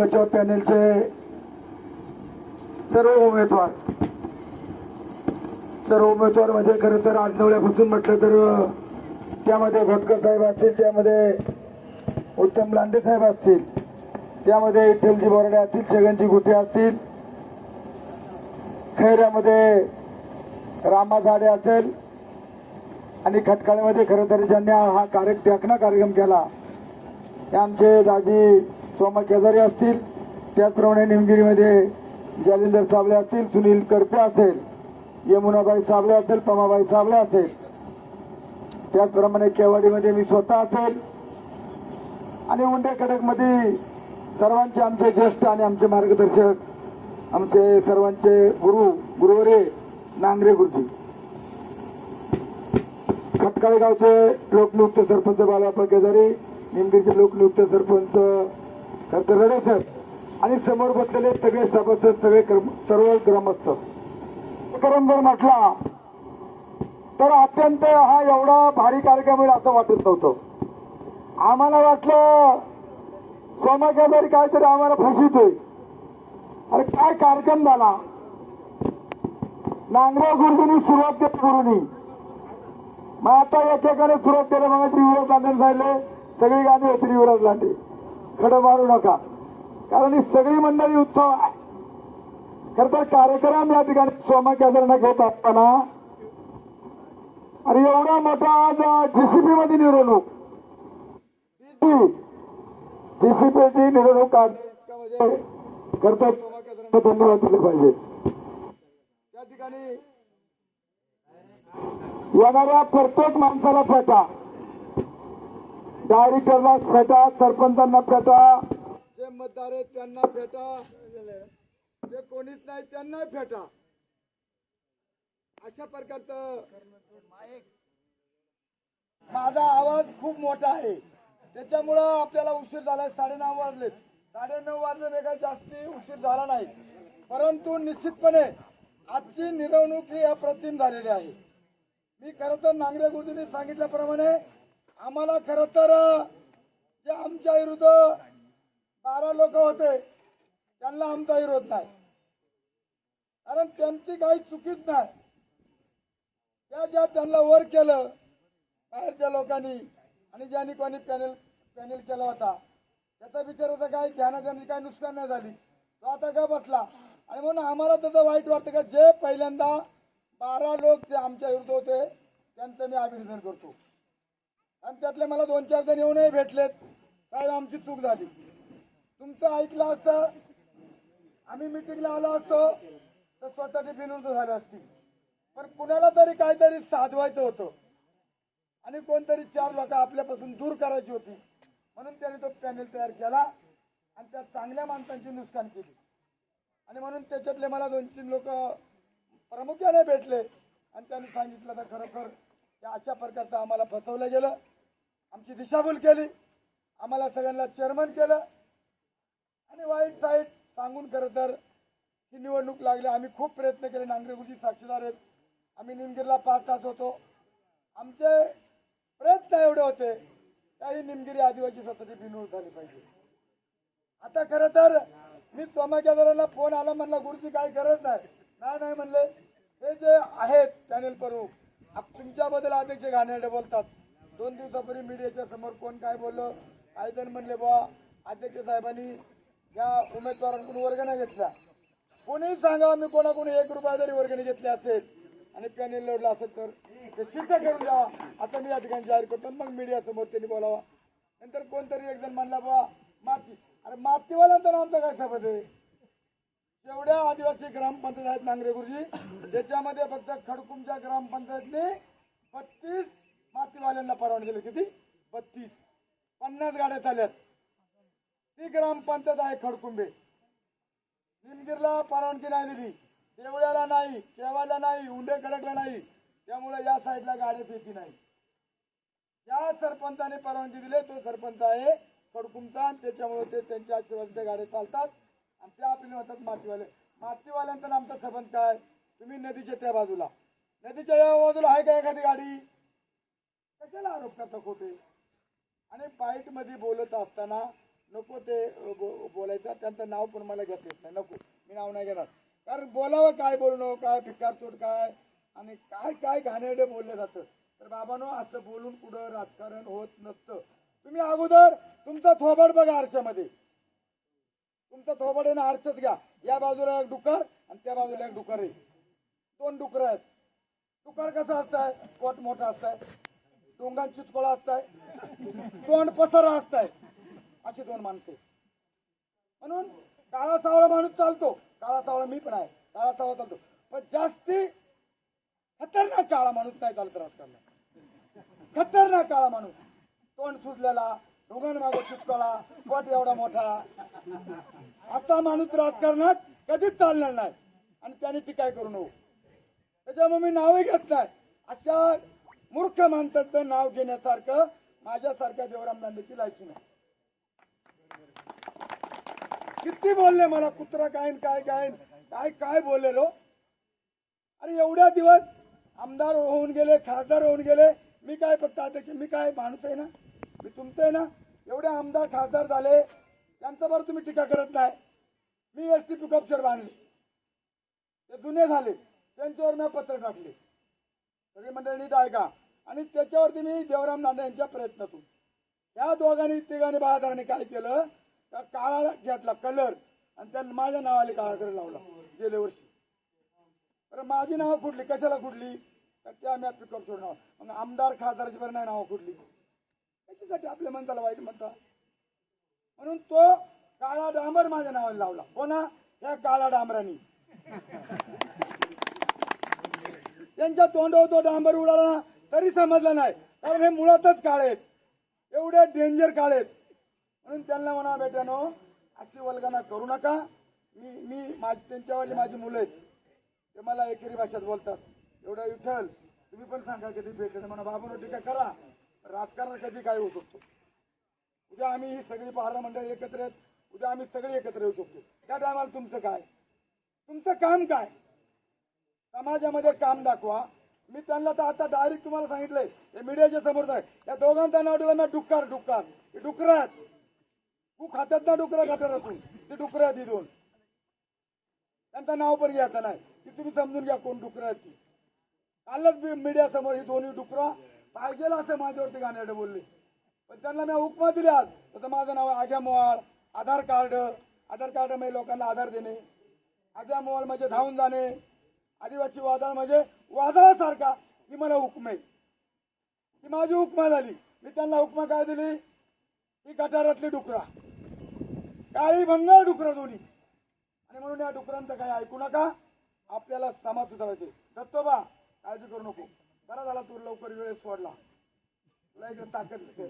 बचाव पॅनेलचे सर्व उमेदवार. सर्व उमेदवार म्हणजे खरं तर आजनवळ्यापासून म्हटलं तर त्यामध्ये घोटकर साहेब असतील त्यामध्ये उत्तम लांडे साहेब असतील त्यामध्ये विठ्ठलजी बोराडे असतील छगनजी गुटे असतील खैऱ्यामध्ये रामा झाडे असेल आणि खटकाळ्यामध्ये खरं तर ज्यांनी हा कार्य त्याकणा कार्यक्रम केला ते आमचे दाजी सोमा केदारी असतील त्याचप्रमाणे निमगिरीमध्ये जालिंदर साबळे असतील सुनील करपे असेल यमुनाबाई साबळे असेल पमाबाई साबळे असेल. त्याचप्रमाणे केवाडीमध्ये मी स्वतः असेल. आणि उंडे कडकमध्ये सर्वांचे आमचे ज्येष्ठ आणि आमचे मार्गदर्शक आमचे सर्वांचे गुरु गुरुवरे नांगरे गुरुजी. खटकाळे गावचे लोकनियुक्त सरपंच बालाप्पा केदारी निमगिरीचे लोकनियुक्त सरपंच खरतर रडे साहेब आणि समोर बसलेले सगळे सभासद सगळे कर्म- सर्व ग्रामस्थ. कार्यक्रम जर म्हटला तर अत्यंत हा एवढा भारी कार्यक्रम होईल असं वाटत नव्हतं. आम्हाला वाटलं सोमा केदारी काहीतरी आम्हाला फसवितोय अरे काय कार्यक्रम झाला? नांगरे गुरुजींनी सुरुवात केली गुरुनी. मग आता एकेकाने सुरुवात केल्या मग युवराज लांडे सांगितले सगळी गाणी होती युवराज लांडे. खडं मारू नका. कारण ही सगळी मंडळी उत्सव आहे. खर तर कार्यक्रम या ठिकाणी सोमा घेत असताना आणि एवढा मोठा आज जीसीपी मध्ये निवडणूक. जीसीपीची निवडणूक काढणे म्हणजे धन्यवाद दिले पाहिजे. त्या ठिकाणी येणाऱ्या प्रत्येक माणसाला फाटा. डायरेक्टरला फेटा सरपंचांना फेटा. जे मतदार आहेत त्यांना फेटा. जे कोणीच नाही त्यांना फेटा. अशा प्रकारचं माझा आवाज खूप मोठा आहे. त्याच्यामुळं आपल्याला उशीर झाला साडेनऊ वाजले. साडेनऊ वाजले काही जास्ती उशीर झाला नाही. परंतु निश्चितपणे आजची मिरवणूक ही अप्रतिम झालेली आहे. मी खरं तर नांगरे गुरुजींनी सांगितल्याप्रमाणे आम्हाला खरं तर जे आमच्या विरुद्ध बारा लोक होते त्यांना आमचा विरोध नाही. कारण त्यांची काही चुकीच नाही. त्या ज्या त्यांना वर केलं बाहेरच्या लोकांनी आणि ज्यांनी कोणी पॅनेल पॅनेल केला होता त्याचा बिचाराचं काय ध्याना काही नुकसान नाही झाली. तो आता का बसला? आणि म्हणून आम्हाला त्याचं वाईट वाटतं का? जे पहिल्यांदा बारा लोक जे आमच्या विरुद्ध होते त्यांचं मी अभिनंदन करतो. आणि त्यातले मला दोन चार जण येऊनही भेटलेत. साहेब आमची चूक झाली. तुमचं ऐकलं असतं आम्ही मिटिंगला आलो असतो तर स्वतःची बिनउर्द झाली असती. पण कुणाला तरी काहीतरी साधवायचं होतं. आणि कोणतरी चार लोक आपल्यापासून दूर करायची होती. म्हणून त्याने तो पॅनेल तयार केला आणि त्या चांगल्या माणसांची नुकसान केली. आणि म्हणून त्याच्यातले मला दोन तीन लोक प्रामुख्याने भेटले. आणि त्यांनी सांगितलं तर खरोखर या अशा प्रकारचं आम्हाला फसवलं गेलं. आमची दिशाभूल केली. आम्हाला सगळ्यांना चेअरमन केलं. आणि वाईट साईट सांगून खरं तर ही निवडणूक लागली. आम्ही खूप प्रयत्न केले. नांगरेगुजी साक्षीदार आहेत. आम्ही निमगिरीला पाच तास होतो. आमचे प्रयत्न एवढे होते. काही निमगिरी आदिवासी स्वतःची बिनूळ झाली पाहिजे. आता खरं तर मी सोमा फोन आला म्हणला गुरुजी काही गरज नाही नाही म्हणले. हे जे आहेत चॅनेल प्रमुख तुमच्याबद्दल अध्यक्ष घाणेरडे बोलतात. दोन दिवसापूर्वी मीडियाच्या समोर कोण काय बोललं काही जण म्हणले बा अध्यक्ष साहेबांनी या उमेदवारांकडून वर्गण्या घेतल्या. कोणीही सांगा मी कोणाकडून एक रुपया जरी वर्गणी घेतली असेल आणि पॅनेल लढला असेल तर ते सिद्ध करून द्यावा. आता मी या ठिकाणी जाहीर करतो मग मीडिया समोर त्यांनी बोलावा. नंतर कोणतरी एक जण म्हणला बा माती अरे मातीवाल्यांचा आमचा काय शपथ आहे जेवढ्या आदिवासी ग्रामपंचायत आहेत नांगरे गुरुजी त्याच्यामध्ये फक्त खडकुमच्या ग्रामपंचायतने बत्तीस मातीवाल्यांना परवानगी दिली किती बत्तीस. पन्नास गाड्या चालल्यात. ती ग्रामपंचायत आहे खडकुंबे. निमगिरला परवानगी नाही दिली. देवळ्याला नाही केवाला नाही उंडे कडकला नाही. त्यामुळे या साईडला गाड्या फेकी नाही. या सरपंचाने परवानगी दिली तो सरपंच आहे खडकुमचा आणि त्याच्यामुळे ते त्यांच्या आशीर्वादाच्या गाड्या चालतात. आणि त्या आपले म्हणतात मातीवाले. मातीवाल्यांचा आमचा संबंध काय? तुम्ही नदीच्या त्या बाजूला. नदीच्या या बाजूला आहे का एखादी गाडी? कशाला आरोप करता खोटे? आणि बाईटमध्ये बोलत असताना नको ते बो- बोलायचं. त्यांचं नाव पण मला घेता येत नाही. नको. मी नाव नाही घेणार. कारण बोलावं काय बोलणं? काय भिकार चोट काय? आणि काय काय घाणेरडे बोललं जातं? तर बाबांनो असं बोलून कुठं राजकारण होत नसतं. तुम्ही अगोदर तुमचा थोबड बघा आरशामध्ये. तुमचं थोबाड आहे ना घ्या. या बाजूला एक डुकर आणि त्या बाजूला एक डुकर आहे. दोन डुकर आहेत. डुकर कसं असतंय? पोट मोठा असतंय. डोंगांची चितकोळा असताय. तोंड पसरा असताय. अशी दोन माणसे म्हणून काळा सावळा माणूस चालतो. काळा सावळा मी पण आहे. काळा सावळा चालतो. पण जास्ती खतरनाक काळा माणूस नाही चालत राजकारण खतरनाक काळा माणूस. तोंड सुजलेला डोंगण मागो चितकोळा पोट एवढा मोठा. असा माणूस राजकारणात कधीच चालणार नाही. आणि त्याने टीकाय करू नको त्याच्यामुळे मी नावही घेत नाही. अशा मूर्ख माणसाचं नाव घेण्यासारखं माझ्यासारख्या देवराम दांडेची लायकी नाही. किती बोलले मला कुत्रा काय काय काय काय काय बोललेलो? अरे एवढ्या दिवस आमदार होऊन गेले खासदार होऊन गेले. मी काय फक्त अध्यक्ष मी काय माणूस आहे ना? मी तुमचं आहे ना एवढे आमदार खासदार झाले त्यांच्यावर तुम्ही टीका करत नाही. मी एस टी पिकअप शेड बांधली. ते जुने झाले त्यांच्यावर मी पत्र टाकले. सगळी मंडळी ऐका. आणि त्याच्यावरती मी देवराम नांडे यांच्या प्रयत्नातून. या दोघांनी तिघांनी बाळादारांनी काय केलं? त्या काळा घेतला कलर. आणि त्या माझ्या नावाने काळा कलर लावला गेल्या वर्षी. तर माझी नावं कुठली कशाला कुठली तर त्या मी पिकअप सोडणार मग आमदार खासदाराची बरं नाही नावं कुठली त्याच्यासाठी आपल्या मनताला वाईट म्हणतात? म्हणून तो काळा डांबर माझ्या नावाने लावला. हो कोणा या काळा डांबरानी. त्यांच्या तोंडावर तो डांबर उडाला ना तरी समजलं नाही. कारण हे मुळातच काळे आहेत. एवढे डेंजर काळे आहेत. म्हणून त्यांना म्हणा बेट्यानो अशी वल्गना करू नका. मी मी माझी त्यांच्यावरली माझी मुलं आहेत. ते मला एकेरी भाषेत बोलतात. एवढा विठ्ठल तुम्ही पण सांगा कधी भेटेल म्हणा बाबूनो टीका करा. राजकारण कधी काय होऊ शकतो? उद्या आम्ही ही सगळी पहारा मंडळी एकत्र आहेत उद्या आम्ही सगळे एकत्र येऊ शकतो. त्या टायमाला तुमचं काय? तुमचं काम काय? समाजामध्ये काम दाखवा. मी त्यांना तर आता डायरेक्ट तुम्हाला सांगितलंय हे मीडियाच्या समोर आहे या दोघांचा नाव ठेवलं ना डुक्कर डुक्कर. हे डुकर आहेत. तू खात्यात ना डुकरं असून ते डुकरं आहेत ही दोन त्यांचं नाव पण घ्यायचं नाही. की तुम्ही समजून घ्या कोण डुकरं आहेत ती. कालच मीडिया समोर ही दोन्ही डुकरं पाहिजे असं माझ्यावरती गाण्याकडे बोलले. पण त्यांना मी उपमा दिल्या आज. तसं माझं नाव आहे आग्या आधार कार्ड आधार कार्डमध्ये लोकांना आधार देणे. आग्या मोहाळ म्हणजे धावून जाणे. आदिवासी वादळ म्हणजे वादळासारखा. ही मला हुकम आहे. ही माझी उपमा झाली. मी त्यांना उपमा काय दिली? ही गटारातली डुकरा. काळी भंगार डुकरा दोन्ही. आणि म्हणून या डुकरांचं काही ऐकू नका. आपल्याला समाज सुधारायचे. दत्तोबा काळजी करू नको. बरा झाला तू लवकर वेळ सोडला. लय ताकद.